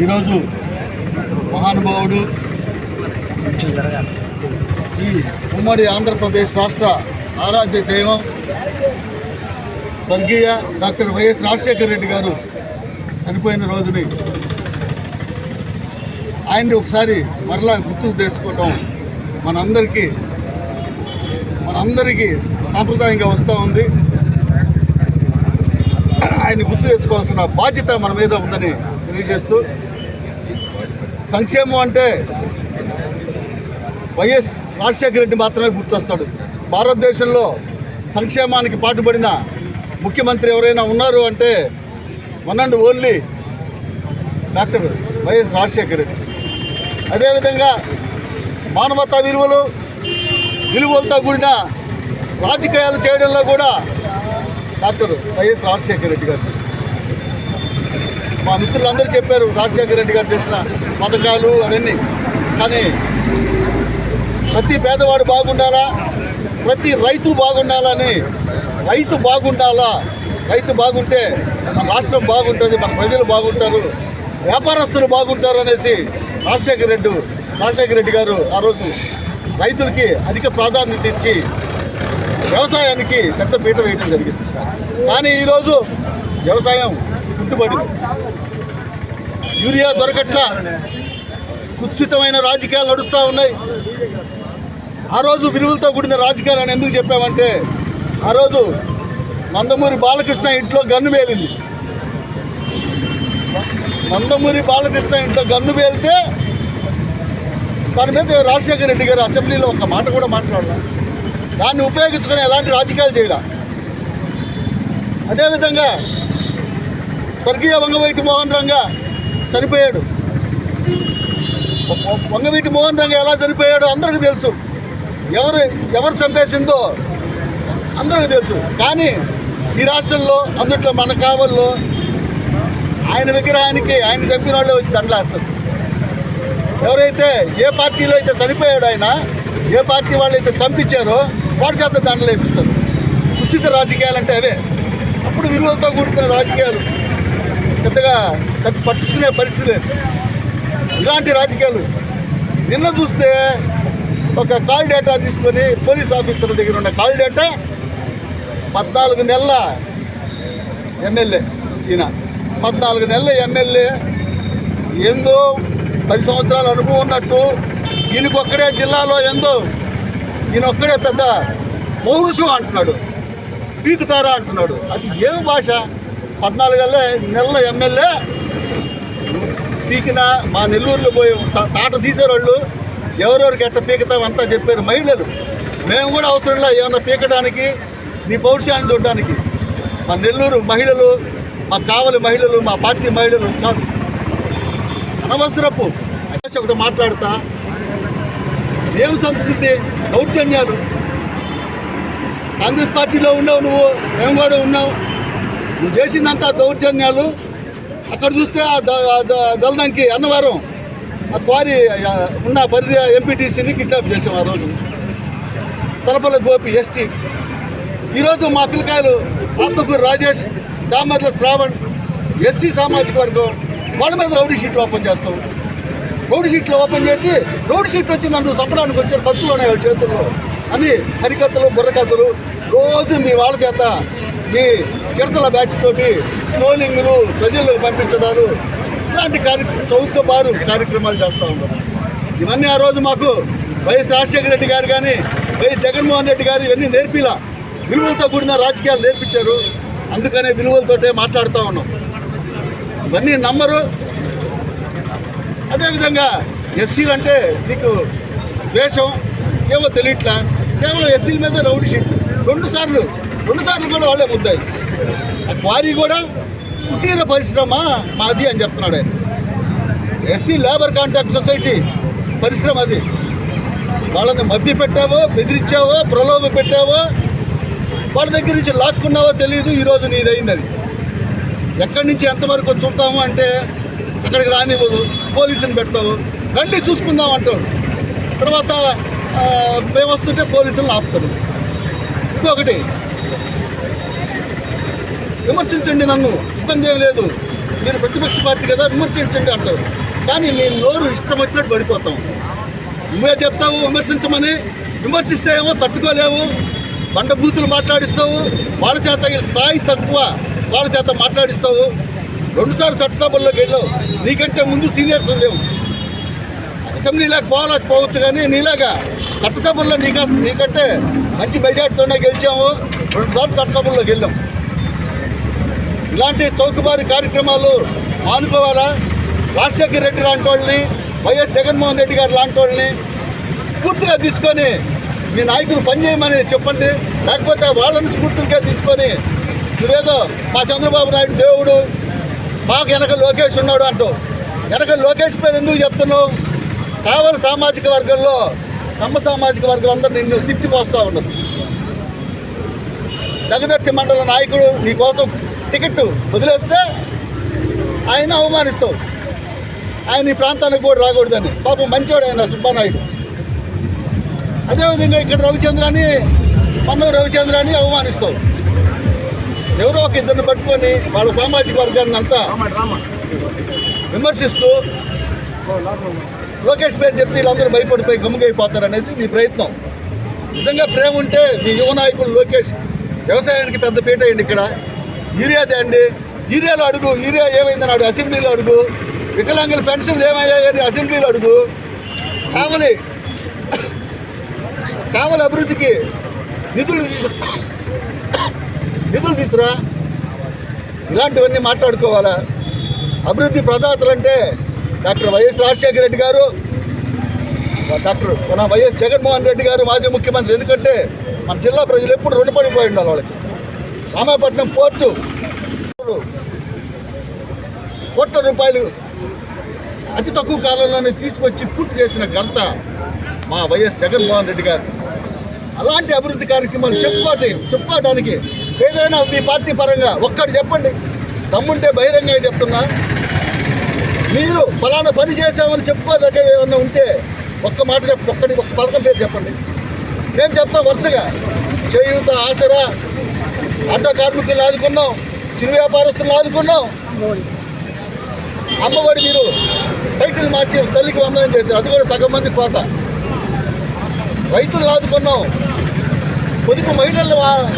ఈరోజు మహానుభావుడు ఈ ఉమ్మడి ఆంధ్రప్రదేశ్ రాష్ట్ర ఆరాధ్య దైవం స్వర్గీయ డాక్టర్ వైఎస్ రాజశేఖర రెడ్డి గారు చనిపోయిన రోజుని ఆయన్ని ఒకసారి మరలా గుర్తుకు తెచ్చుకోవటం మనందరికీ మనందరికీ సాంప్రదాయంగా వస్తూ ఉంది. ఆయన గుర్తు తెచ్చుకోవాల్సిన బాధ్యత మన మీద ఉందని తెలియజేస్తూ సంక్షేమం అంటే వైఎస్ రాజశేఖర రెడ్డి మాత్రమే గుర్తొస్తాడు. భారతదేశంలో సంక్షేమానికి పాటుపడిన ముఖ్యమంత్రి ఎవరైనా ఉన్నారు అంటే one and only doctor YS Rajasekhara Reddy. అదేవిధంగా మానవతా విలువలు విలువలతో కూడిన రాజకీయాలు చేయడంలో కూడా డాక్టర్ వైఎస్ రాజశేఖర రెడ్డి గారు మా మిత్రులందరూ చెప్పారు రాజశేఖర రెడ్డి గారు చేసిన పథకాలు అవన్నీ. కానీ ప్రతి పేదవాడు బాగుండాలా? ప్రతి రైతు బాగుండాలని రైతు బాగుండాలా? రైతు బాగుంటే మన రాష్ట్రం బాగుంటుంది మన ప్రజలు బాగుంటారు వ్యాపారస్తులు బాగుంటారు అనేసి రాజశేఖర రెడ్డి రాజశేఖర రెడ్డి గారు ఆ రోజు రైతులకి అధిక ప్రాధాన్యత ఇచ్చి వ్యవసాయానికి పెద్ద పీట వేయడం జరిగింది. కానీ ఈరోజు వ్యవసాయం కుంటుపడింది. యూరియా దొరకట్ల కుత్సితమైన రాజకీయాలు నడుస్తూ ఉన్నాయి. ఆ రోజు విలువలతో కూడిన రాజకీయాలు అని ఎందుకు చెప్పామంటే ఆ రోజు నందమూరి బాలకృష్ణ ఇంట్లో గన్ను మేలింది. నందమూరి బాలకృష్ణ ఇంట్లో గన్ను వేలితే దాని మీద రాజశేఖర రెడ్డి గారు అసెంబ్లీలో ఒక మాట కూడా మాట్లాడారు దాన్ని ఉపయోగించుకొని ఎలాంటి రాజకీయాలు చేయరా అదేవిధంగా స్వర్గీయ వంగవీటి మోహన్ రంగ చనిపోయాడు. వంగవీటి మోహన్ రంగ ఎలా చనిపోయాడో అందరికీ తెలుసు. ఎవరు ఎవరు చంపేసిందో అందరికీ తెలుసు. కానీ ఈ రాష్ట్రంలో అందుట్లో మన కావల్లో ఆయన విగ్రహానికి ఆయన చంపిన వాళ్ళే వచ్చి దండలేస్తారు ఎవరైతే ఏ పార్టీలో అయితే చనిపోయాడు ఆయన ఏ పార్టీ వాళ్ళు అయితే చంపించారో వాడి చేత దండలు వేపిస్తారు. ఉచిత రాజకీయాలు అంటే అవే. అప్పుడు విలువలతో కూడుకున్న రాజకీయాలు పెద్దగా పెద్ద పట్టించుకునే పరిస్థితి లేదు. ఇలాంటి రాజకీయాలు నిన్న చూస్తే ఒక కాల్ డేటా తీసుకొని పోలీస్ ఆఫీసర్ దగ్గర ఉన్న కాల్ డేటా పద్నాలుగు నెలల ఎమ్మెల్యే ఈయన. పద్నాలుగు నెలల ఎమ్మెల్యే. ఏందో పది సంవత్సరాల అనుభవం ఉన్నట్టు ఈయనకొక్కడే జిల్లాలో ఏందో ఈయనొక్కడే పెద్ద పౌరుషం అంటున్నాడు పీకుతారా అంటున్నాడు. అది ఏం భాష? పద్నాలుగల్లే నెలల ఎమ్మెల్యే. పీకిన మా నెల్లూరులో పోయి తాట తీసేవాళ్ళు. ఎవరెవరికి ఎట్ట పీకుతామంతా చెప్పారు మహిళలు. మేము కూడా అవసరంలా ఏమన్నా పీకడానికి నీ పౌరుషాన్ని చూడడానికి. మా నెల్లూరు మహిళలు మా కావలి మహిళలు మా పార్టీ మహిళలు వచ్చారు అనవసరపు. ఒకటి మాట్లాడతా. అదేం సంస్కృతి దౌర్జన్యాలు. కాంగ్రెస్ పార్టీలో ఉన్నావు నువ్వు మేము కూడా ఉన్నావు నువ్వు చేసిందంతా దౌర్జన్యాలు. అక్కడ చూస్తే ఆ దళదంకి అన్నవరం ఆ క్వారీ ఉన్న పరిధి ఎంపీటీసీని కిడ్నాప్ చేసాం ఆ రోజు. తలపల గోపి ఎస్టీ ఈరోజు మా పిల్లకాయలు ఆత్మకూరు రాజేష్ దామర్ల శ్రావణ్ ఎస్సీ సామాజిక వర్గం వాళ్ళ మీద రౌడీ షీట్లు ఓపెన్ చేస్తాం. రౌడీ షీట్లు ఓపెన్ చేసి రౌడీ షీట్లు వచ్చి నన్ను చంపడానికి వచ్చారు కత్తులు ఉన్నాయి వాళ్ళ చేతుల్లో. అని హరికథలు బుర్రకథలు రోజు మీ వాళ్ళ చేత మీ చిడతల బ్యాచ్ తోటి స్ట్రోలింగ్లు ప్రజలకు పంపించడాలు ఇలాంటి కార్య చౌకబారు కార్యక్రమాలు చేస్తూ ఉన్నారు ఇవన్నీ ఆ రోజు మాకు వైఎస్ రాజశేఖర రెడ్డి గారు కానీ వైఎస్ జగన్మోహన్ రెడ్డి గారు ఇవన్నీ నేర్పిలా. విలువలతో కూడిన రాజకీయాలు నేర్పించారు. అందుకనే విలువలతోటే మాట్లాడుతూ ఉన్నాం. ఇవన్నీ నమ్మరు. అదేవిధంగా ఎస్సీలు అంటే నీకు ద్వేషం ఏమో తెలియట్లా. కేవలం ఎస్సీల మీద రౌడీ షీట్. రెండు సార్లు రెండు సార్లు కూడా వాళ్ళే ముద్దాయి. ఆ క్వారీ కూడా కుటీర పరిశ్రమ మాది అని చెప్తున్నాడు ఆయన. ఎస్సీ లేబర్ కాంట్రాక్ట్ సొసైటీ పరిశ్రమ అది. వాళ్ళని మభ్య పెట్టావో బెదిరించావో ప్రలోభ పెట్టావో వాళ్ళ దగ్గర నుంచి లాక్కున్నావో తెలియదు ఈరోజు నీదైంది అది ఎక్కడి నుంచి ఎంతవరకు చూస్తాము అంటే అక్కడికి రానివ్వదు పోలీసుని పెడతావు. రండి చూసుకుందాం అంటాడు. తర్వాత మేము వస్తుంటే పోలీసులను ఆపుతాడు. ఇంకొకటి విమర్శించండి నన్ను ఇబ్బంది ఏం లేదు. మీరు ప్రతిపక్ష పార్టీ కదా విమర్శించండి అంటారు కానీ నేను నోరు ఇష్టం వచ్చినట్టు పడిపోతాం. నువ్వే చెప్తావు విమర్శించమని. విమర్శిస్తే ఏమో తట్టుకోలేవు. బండబూతులు మాట్లాడిస్తావు వాళ్ళ చేత స్థాయి తక్కువ వాళ్ళ చేత మాట్లాడిస్తావు. రెండుసార్లు చట్టసభల్లోకి వెళ్ళావు. నీకంటే ముందు సీనియర్స్ లేవు. అసెంబ్లీలోకి పోవాలకపోవచ్చు కానీ నీలాగా చట్టసభల్లో నీక నీకంటే మంచి మెజార్టీతోనే గెలిచాము రెండుసార్లు చట్టసభల్లోకి వెళ్ళాం. ఇలాంటి చౌకబారి కార్యక్రమాలు మానుకోవాలా? రాజశేఖర్ రెడ్డి లాంటి వాళ్ళని వైఎస్ జగన్మోహన్ రెడ్డి గారు లాంటి వాళ్ళని పూర్తిగా తీసుకొని మీ నాయకులు పనిచేయమని చెప్పండి. లేకపోతే వాళ్ళని స్ఫూర్తిగా తీసుకొని నువ్వేదో మా చంద్రబాబు నాయుడు దేవుడు మాకు వెనక లోకేష్ ఉన్నాడు అంటావు వెనక లోకేష్ పేరు ఎందుకు చెప్తున్నావు? కావలి సామాజిక వర్గంలో తమ సామాజిక వర్గం అందరూ నిన్ను తిట్టిపోస్తూ ఉండదు దగ్గదర్తి మండల నాయకుడు నీ కోసం టికెట్ వదిలేస్తే ఆయన అవమానిస్తావు. ఆయన ఈ ప్రాంతానికి కూడా రాకూడదని. పాపం మంచివాడు ఆయన సుబ్బానాయుడు. అదేవిధంగా ఇక్కడ రవిచంద్రాన్ని మన్నూరు రవిచంద్రాన్ని అవమానిస్తావు ఎవరో ఒక ఇద్దరిని పట్టుకొని వాళ్ళ సామాజిక వర్గాన్ని అంతా విమర్శిస్తూ లోకేష్ పేరు చెప్తే వీళ్ళందరూ భయపడిపోయి గమ్ముగైపోతారనేసి మీ ప్రయత్నం. నిజంగా ప్రేమ ఉంటే మీ యువ నాయకుడు లోకేష్ వ్యవసాయానికి పెద్ద పీట అయ్యండి ఇక్కడ. యూరియా తేండి యూరియాలో అడుగు యూరియా ఏమైందని అడుగు అసెంబ్లీలో అడుగు. వికలాంగుల పెన్షన్లు ఏమయ్యాయని అసెంబ్లీలో అడుగు. కావాలి కావలి అభివృద్ధికి నిధులు తీసు నిధులు తీసురా. ఇలాంటివన్నీ మాట్లాడుకోవాలా? అభివృద్ధి ప్రదాతలు అంటే డాక్టర్ వైఎస్ రాజశేఖర రెడ్డి గారు డాక్టర్ మన వైఎస్ జగన్మోహన్ రెడ్డి గారు మాజీ ముఖ్యమంత్రి. ఎందుకంటే మన జిల్లా ప్రజలు ఎప్పుడు రుణపడిపోయి ఉండాలి వాళ్ళకి. రామాపట్నం పోర్టు కోట్ల రూపాయలు అతి తక్కువ కాలంలోనే తీసుకొచ్చి పూర్తి చేసిన ఘనత మా వైఎస్ జగన్మోహన్ రెడ్డి గారు. అలాంటి అభివృద్ధి కార్యక్రమాలు చెప్పుకోవటం చెప్పుకోవడానికి ఏదైనా మీ పార్టీ పరంగా ఒక్కటి చెప్పండి. దమ్ముంటే బహిరంగంగా చెప్తున్నా. మీరు ఫలానా పని చేసామని చెప్పుకోదగ్గర ఏమన్నా ఉంటే ఒక్క మాట చెప్ప ఒక్కటి ఒక్క పథకం పేరు చెప్పండి. మేము చెప్తాం వరుసగా. చేయూత ఆసరా ఆటో కార్మికులను ఆదుకున్నాం చిరు వ్యాపారస్తులను ఆదుకున్నాం. అమ్మఒడి మీరు టైటిల్ మార్చి తల్లికి వందనం చేశారు. అది కూడా సగం మంది కోత. రైతులు ఆదుకున్నాం. పొదుపు మహిళలను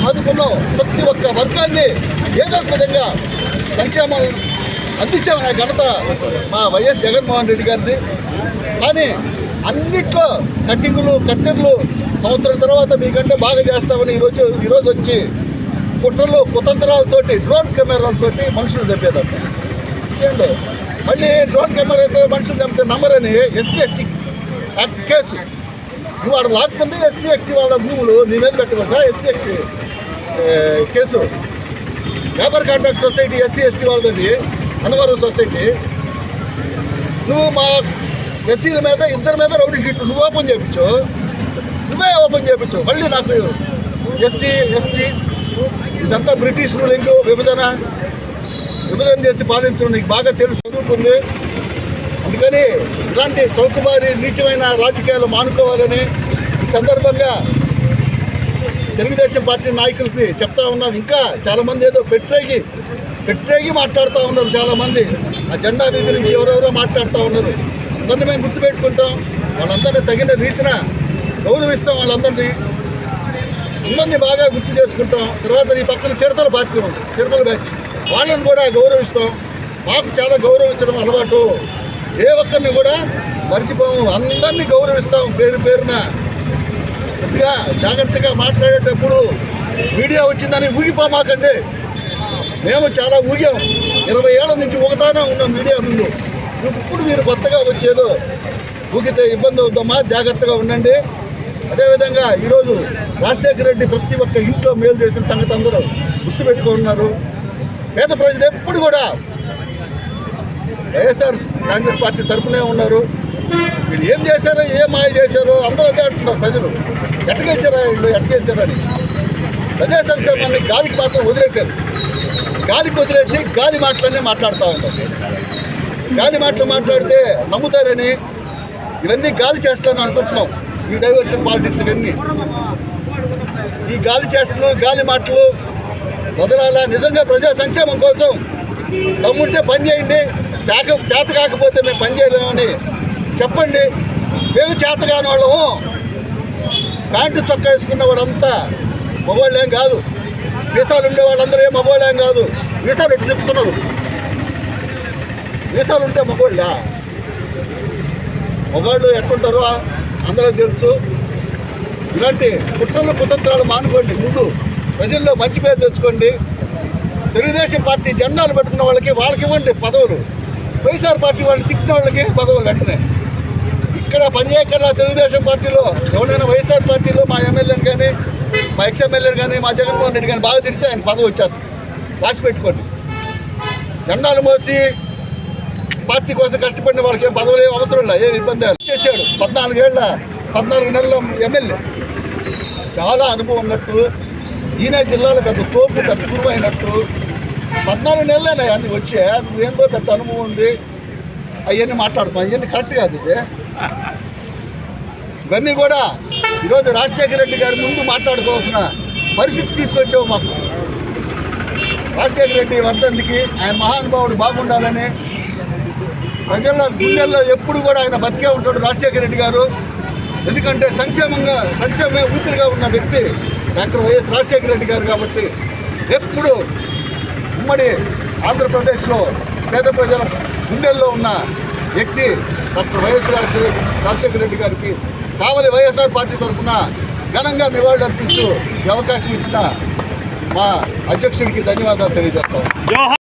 ఆదుకున్న ప్రతి ఒక్క వర్గాన్ని ఏదో విధంగా సంక్షేమం అందించామనే ఘనత మా వైఎస్ జగన్మోహన్ రెడ్డి గారిది. కానీ అన్నిట్లో కట్టింగులు కత్తిర్లు సంవత్సరం తర్వాత మీకంటే బాగా చేస్తామని ఈరోజు ఈరోజు వచ్చి కుట్రలు కుతంత్రాలతోటి డ్రోన్ కెమెరాలతోటి మనుషులు చంపేదంట. ఏంటో మళ్ళీ డ్రోన్ కెమెరా అయితే మనుషులు చంపితే నమ్మరని ఎస్సీ ఎస్టీ యాక్ట్ కేసు. నువ్వు వాడు లాక్కుంది ఎస్సీ ఎస్టీ వాళ్ళ భూములు నీ మీద పెట్టకుండా SC ST case. Labour contract society SC ST వాళ్ళది అన్నవరం సొసైటీ. నువ్వు మా ఎస్సీల మీద ఇద్దరి మీద రౌడీ షీట్ నువ్వు ఓపెన్ చేయించు. నువ్వే ఓపెన్ చేయించు. మళ్ళీ నాకు ఎస్సీ ఎస్టీ ఇదంతా బ్రిటిష్ రూలింగ్ విభజన. విభజన చేసి పాలించడం నీకు బాగా తెలుసు చదువుకుంది. అందుకని ఇలాంటి చౌకబారి నీచమైన రాజకీయాలు మానుకోవాలని ఈ సందర్భంగా తెలుగుదేశం పార్టీ నాయకులకి చెప్తా ఉన్నాం. ఇంకా చాలామంది ఏదో పెట్టేగి పెట్టేగి మాట్లాడుతూ ఉన్నారు చాలామంది. ఆ జెండా వీధి నుంచి ఎవరెవరో మాట్లాడుతూ ఉన్నారు. అందరిని మేము గుర్తుపెట్టుకుంటాం. వాళ్ళందరినీ తగిన రీతిన గౌరవిస్తాం వాళ్ళందరినీ. అందరినీ బాగా గుర్తు చేసుకుంటాం. తర్వాత ఈ పక్కన చిడతల పార్టీ ఉంది చిడతల బ్యాచ్. వాళ్ళని కూడా గౌరవిస్తాం. మాకు చాలా గౌరవించడం అలవాటు. ఏ ఒక్కరిని కూడా మర్చిపోము. అందరినీ గౌరవిస్తాం పేరు పేరున. కొద్దిగా జాగ్రత్తగా మాట్లాడేటప్పుడు మీడియా వచ్చిందని ఊగిపోమాకండి మేము చాలా ఊగాం. ఇరవై ఏళ్ళ నుంచి ఊగతానే ఉన్నాం మీడియా ముందు. ఇప్పుడు మీరు కొత్తగా వచ్చేదో ఊగితే ఇబ్బంది అవుతామా? జాగ్రత్తగా ఉండండి. అదేవిధంగా ఈరోజు రాజశేఖర రెడ్డి ప్రతి ఒక్క ఇంట్లో మేలు చేసిన సంగతి అందరూ గుర్తుపెట్టుకున్నారు పేద ప్రజలు ఎప్పుడు కూడా వైఎస్ఆర్ కాంగ్రెస్ పార్టీ తరఫునే ఉన్నారు. వీళ్ళు ఏం చేశారో ఏం మాయ చేశారో అందరూ అదే అంటున్నారు ప్రజలు. ఎట్టగేశారా వీళ్ళు? ఎట్టగేశారని ప్రజా సంక్షేమాన్ని గాలికి మాత్రం వదిలేశారు. గాలికి వదిలేసి గాలి మాటలన్నీ మాట్లాడుతూ ఉంటారు గాలి మాటలు మాట్లాడితే నమ్ముతారని ఇవన్నీ గాలి చేస్తాను అనుకుంటున్నాం. ఈ డైవర్షన్ పాలిటిక్స్ ఇవన్నీ. ఈ గాలి చేష్టలు గాలి మాటలు వదలాలా? నిజంగా ప్రజా సంక్షేమం కోసం తమ్ముంటే పని చేయండి. చేక చేత కాకపోతే మేము పని చేయలేమని చెప్పండి. మేము చేత కాని వాళ్ళము. ప్యాంటు చొక్కా వేసుకున్న వాడంతా మగవాళ్ళేం కాదు. వీసాలు ఉండే వాళ్ళందరూ ఏం మగవాళ్ళేం కాదు. వీసాలు ఎట్టు తిప్పుతున్నారు? వీసాలు ఉంటే మగవాళ్ళా మగవాళ్ళు ఎట్టుంటారో అందరూ తెలుసు. ఇలాంటి కుట్రలు కుతంత్రాలు మానుకోండి ముందు. ప్రజల్లో మంచి పేరు తెచ్చుకోండి. తెలుగుదేశం పార్టీ జెండాలు పెట్టుకున్న వాళ్ళకి వాళ్ళకి ఇవ్వండి పదవులు. వైఎస్ఆర్ పార్టీ వాళ్ళు తిట్టిన వాళ్ళకి పదవులు వెంటనే ఇక్కడ పనిచేయకుండా తెలుగుదేశం పార్టీలో. ఎవరైనా వైఎస్ఆర్ పార్టీలో మా ఎమ్మెల్యేని కానీ మా ఎక్స్ ఎమ్మెల్యేని కానీ మా జగన్మోహన్ రెడ్డి కానీ బాగా తిడితే ఆయన పదవి వచ్చేస్తుంది. రాసి పెట్టుకోండి. జెండాలు మోసి పార్టీ కోసం కష్టపడిన వాళ్ళకి ఏం పదవులు ఏం అవసరం లేదు ఏం ఇబ్బంది లేదు. చేశాడు. పద్నాలుగేళ్ళ పద్నాలుగు నెలల ఎమ్మెల్యే. చాలా అనుభవం ఉన్నట్టు ఈయన జిల్లాలో పెద్ద తోపు పెద్ద తురువు అయినట్టు పద్నాలుగు నెలలేనా అన్ని వచ్చే? నువ్వేందో పెద్ద అనుభవం ఉంది. అవన్నీ మాట్లాడుతాం అవన్నీ కరెక్ట్ కాదు ఇది. ఇవన్నీ కూడా ఈరోజు రాజశేఖర రెడ్డి గారి ముందు మాట్లాడుకోవాల్సిన పరిస్థితి తీసుకొచ్చావు మాకు. రాజశేఖర రెడ్డి వర్ధంతికి ఆయన మహానుభావుడు బాగుండాలని ప్రజల గుండెల్లో ఎప్పుడు కూడా ఆయన బతికే ఉంటాడు రాజశేఖర రెడ్డి గారు. ఎందుకంటే సంక్షేమంగా సంక్షేమ ఊపిరిగా ఉన్న వ్యక్తి డాక్టర్ వైఎస్ రాజశేఖర రెడ్డి గారు కాబట్టి ఎప్పుడు ఉమ్మడి ఆంధ్రప్రదేశ్లో పేద ప్రజల గుండెల్లో ఉన్న వ్యక్తి డాక్టర్ వైఎస్ రాజశేఖర రెడ్డి గారికి కావలి వైఎస్ఆర్ పార్టీ తరఫున ఘనంగా నివాళులు అర్పిస్తూ అవకాశం ఇచ్చిన మా అధ్యక్షుడికి ధన్యవాదాలు తెలియజేస్తాం